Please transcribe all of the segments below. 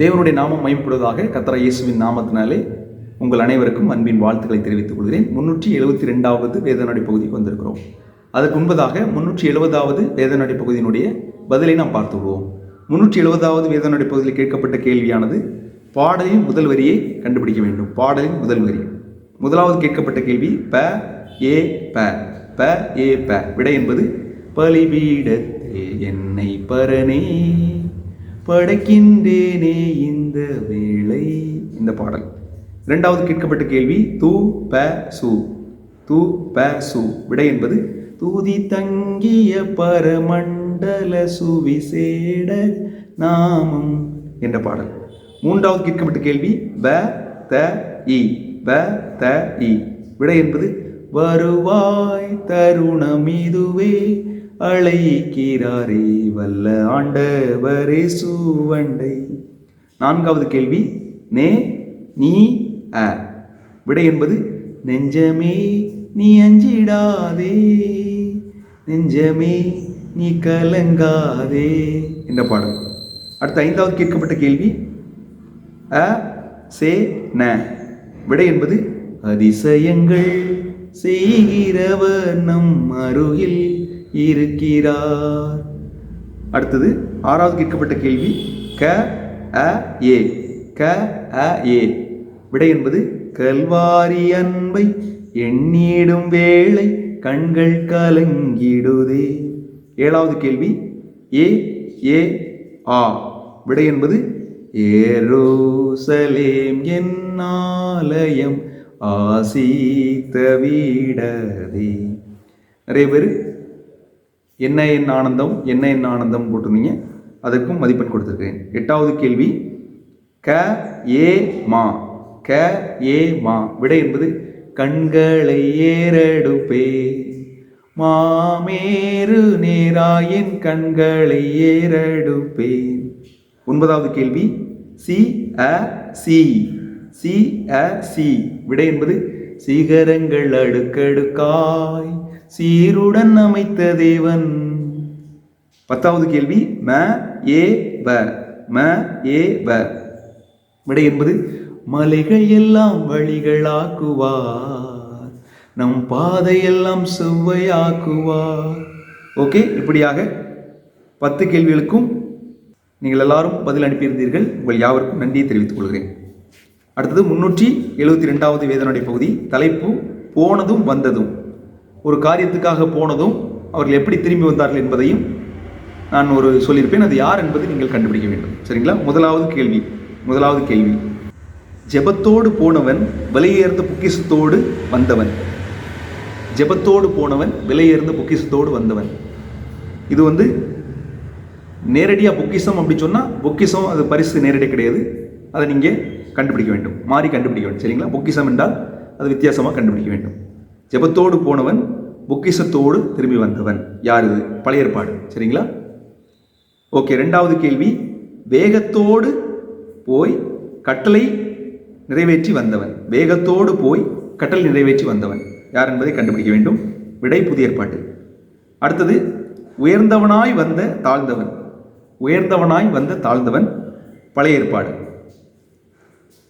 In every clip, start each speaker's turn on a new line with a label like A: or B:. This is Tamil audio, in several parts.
A: தேவனுடைய நாமம் மயப்படுவதாக கத்தரா இயேசுவின் நாமத்தினாலே உங்கள் அனைவருக்கும் அன்பின் வாழ்த்துக்களை தெரிவித்துக் கொள்கிறேன். முன்னூற்றி எழுபத்தி ரெண்டாவது வேதநடை பகுதிக்கு வந்திருக்கிறோம். அதற்கு முன்பதாக முன்னூற்றி எழுபதாவது வேதநடை பகுதியினுடைய பதிலை நாம் பார்த்து விடுவோம் முன்னூற்றி எழுபதாவது வேதநடை பகுதியில் கேட்கப்பட்ட கேள்வியானது பாடலின் முதல் வரியை கண்டுபிடிக்க வேண்டும். பாடலின் முதல் வரி. முதலாவது கேட்கப்பட்ட கேள்வி ப ஏ ப. ப ஏ ப. விடை என்பது பலிபீடத்தே என்னை பரனே படைக்கின்றேனே இந்த வேளை. இந்த பாடல். இரண்டாவது கேட்கப்பட்ட கேள்வி து ப சு. தூ ப சு. விடை என்பது தூதி தங்கிய பரமண்டல சுவிசேட நாமம் என்ற பாடல். மூன்றாவது கேட்கப்பட்ட கேள்வி ப த இ. ப த இ. விடை என்பது வருவாய் தருணம் இதுவே. அழைக்கிறாரே வல்ல ஆண்டவரே சூவண்டை நான்காவது கேள்வி நே நீ அ. விடை என்பது நெஞ்சமே நீ அஞ்சிடாதே. நெஞ்சமே நீ கலங்காதே என்ற பாடல். அடுத்த ஐந்தாவது கேட்கப்பட்ட கேள்வி அ சே ந. விடை என்பது அதிசயங்கள் செய்கிறவர் நம் அருகில் இருக்கிறார். அடுத்தது ஆறாவது கேட்கப்பட்ட கேள்வி க அ ஏ. க அ ஏ. விடை என்பது கல்வாரி அன்பை எண்ணிடும் வேளை கண்கள் கலங்கிடுதே. ஏழாவது கேள்வி ஏ ஏ ஆ. விடை என்பது ஏரோசலேம் என் ஆலயம் ஆசீத்த வீடதே நிறைய பேர் என்ன என் ஆனந்தம் என்ன என் ஆனந்தம் போட்டிருந்தீங்க? அதற்கும் மதிப்பெண் கொடுத்துருக்கேன் எட்டாவது கேள்வி. க ஏ மா. க ஏ மா. விடை என்பது கண்களை ஏறெடுப்பே. மாமேறு நேராயின் கண்களை ஏறெடுப்பேன் ஒன்பதாவது கேள்வி. சி அ சி. சி அ சி. விடை என்பது சிகரங்கள் அடுக்கடுக்காய். சீருடன் அமைத்த தேவன். பத்தாவது கேள்வி ம ஏ ப ம ஏ வ. விடை என்பது மலைகள் எல்லாம் வழிகளாக்குவார் நம் பாதையெல்லாம் செவ்வையாக்குவார். ஓகே இப்படியாக பத்து கேள்விகளுக்கும் நீங்கள் எல்லாரும் பதில் அனுப்பியிருந்தீர்கள். உங்கள் யாவருக்கும் நன்றியை தெரிவித்துக் கொள்கிறேன். அடுத்தது முன்னூற்றி எழுபத்தி ரெண்டாவது வேதனுடைய பகுதி தலைப்பு போனதும் வந்ததும். ஒரு காரியத்துக்காக போனதும் அவர்கள் எப்படி திரும்பி வந்தார்கள் என்பதையும் நான் ஒரு சொல்லியிருப்பேன். அது யார் என்பதை நீங்கள் கண்டுபிடிக்க வேண்டும். சரிங்களா? முதலாவது கேள்வி. முதலாவது கேள்வி. ஜெபத்தோடு போனவன் விலையேர்ந்த பொக்கிஷத்தோடு வந்தவன். ஜெபத்தோடு போனவன் விலையேர்ந்த பொக்கிஷத்தோடு வந்தவன். இது வந்து நேரடியாக பொக்கிஷம் அப்படி சொன்னால் பொக்கிஷம் அது பரிசு நேரடியாக கிடையாது. அதை நீங்கள் கண்டுபிடிக்க வேண்டும். மாறி கண்டுபிடிக்க வேண்டும். சரிங்களா? பொக்கிஷம் என்றால் அது வித்தியாசமாக கண்டுபிடிக்க வேண்டும். ஜெபத்தோடு போனவன் பொக்கிசத்தோடு திரும்பி வந்தவன். யார் இது? பழைய ஏற்பாடு. சரிங்களா? ஓகே ரெண்டாவது கேள்வி. வேகத்தோடு போய் கட்டளை நிறைவேற்றி வந்தவன். வேகத்தோடு போய் கட்டளை நிறைவேற்றி வந்தவன். யார் என்பதை கண்டுபிடிக்க வேண்டும். விடை புதிய ஏற்பாட்டு. அடுத்தது உயர்ந்தவனாய் வந்த தாழ்ந்தவன். உயர்ந்தவனாய் வந்த தாழ்ந்தவன். பழைய ஏற்பாடு.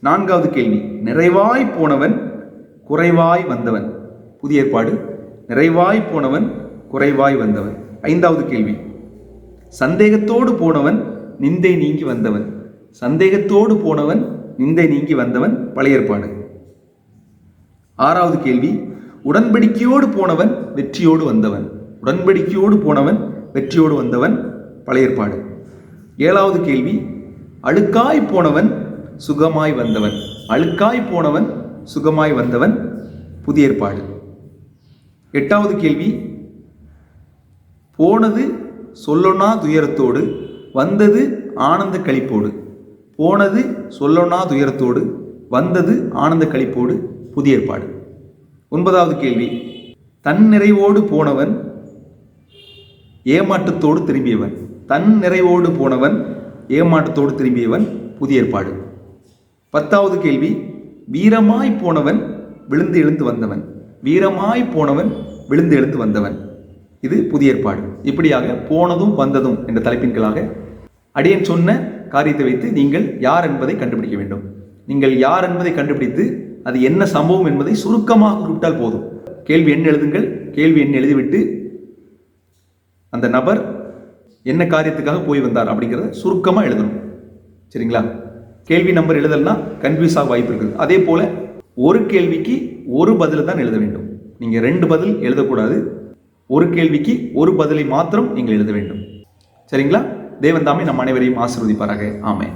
A: நான்காவது கேள்வி. நிறைவாய் போனவன் குறைவாய் வந்தவன். புதிய ஏற்பாடு. நிறைவாய் போனவன் குறைவாய் வந்தவன். ஐந்தாவது கேள்வி. சந்தேகத்தோடு போனவன் நிந்தை நீங்கி வந்தவன். சந்தேகத்தோடு போனவன் நிந்தை நீங்கி வந்தவன். பழைய ஏற்பாடு. ஆறாவது கேள்வி. உடன்படிக்கையோடு போனவன் வெற்றியோடு வந்தவன். உடன்படிக்கையோடு போனவன் வெற்றியோடு வந்தவன். பழைய ஏற்பாடு. ஏழாவது கேள்வி. அழுக்காய் போனவன் சுகமாய் வந்தவன். அழுக்காய் போனவன் சுகமாய் வந்தவன். புதிய ஏற்பாடு. எட்டாவது கேள்வி. போனது சொல்லொணா துயரத்தோடு வந்தது ஆனந்த களிப்போடு போனது சொல்லொணா துயரத்தோடு வந்தது ஆனந்த களிப்போடு புதிய ஏற்பாடு. ஒன்பதாவது கேள்வி. தன் நிறைவோடு போனவன் ஏமாற்றத்தோடு திரும்பியவன். தன் நிறைவோடு போனவன் ஏமாற்றத்தோடு திரும்பியவன் புதிய ஏற்பாடு. பத்தாவது கேள்வி. வீரமாய் போனவன் விழுந்து எழுந்து வந்தவன். வீரமாய் போனவன் விழுந்து எழுந்து வந்தவன். இது புதிய ஏற்பாடு. இப்படியாக போனதும் வந்ததும் என்ற தலைப்பின்களாக அடியன் சொன்ன காரியத்தை வைத்து நீங்கள் யார் என்பதை கண்டுபிடிக்க வேண்டும். நீங்கள் யார் என்பதை கண்டுபிடித்து அது என்ன சம்பவம் என்பதை சுருக்கமாக குறிப்பிட்டால் போதும். கேள்வி எண் எழுதுங்கள். கேள்வி எண் எழுதிவிட்டு அந்த நபர் என்ன காரியத்துக்காக போய் வந்தார் அப்படிங்கிறத சுருக்கமாக எழுதணும். சரிங்களா? கேள்வி நம்பர் எழுதலாம் கன்ஃபியூஸ் ஆக வாய்ப்பு இருக்குது. அதே போல் ஒரு கேள்விக்கு ஒரு பதில் தான் எழுத வேண்டும். நீங்கள் ரெண்டு பதில் எழுதக்கூடாது. ஒரு கேள்விக்கு ஒரு பதிலை மாத்திரம் நீங்கள் எழுத வேண்டும். சரிங்களா? தேவன் தாமே நம் அனைவரையும் ஆசிர்வதிப்பாராக. ஆமேன்.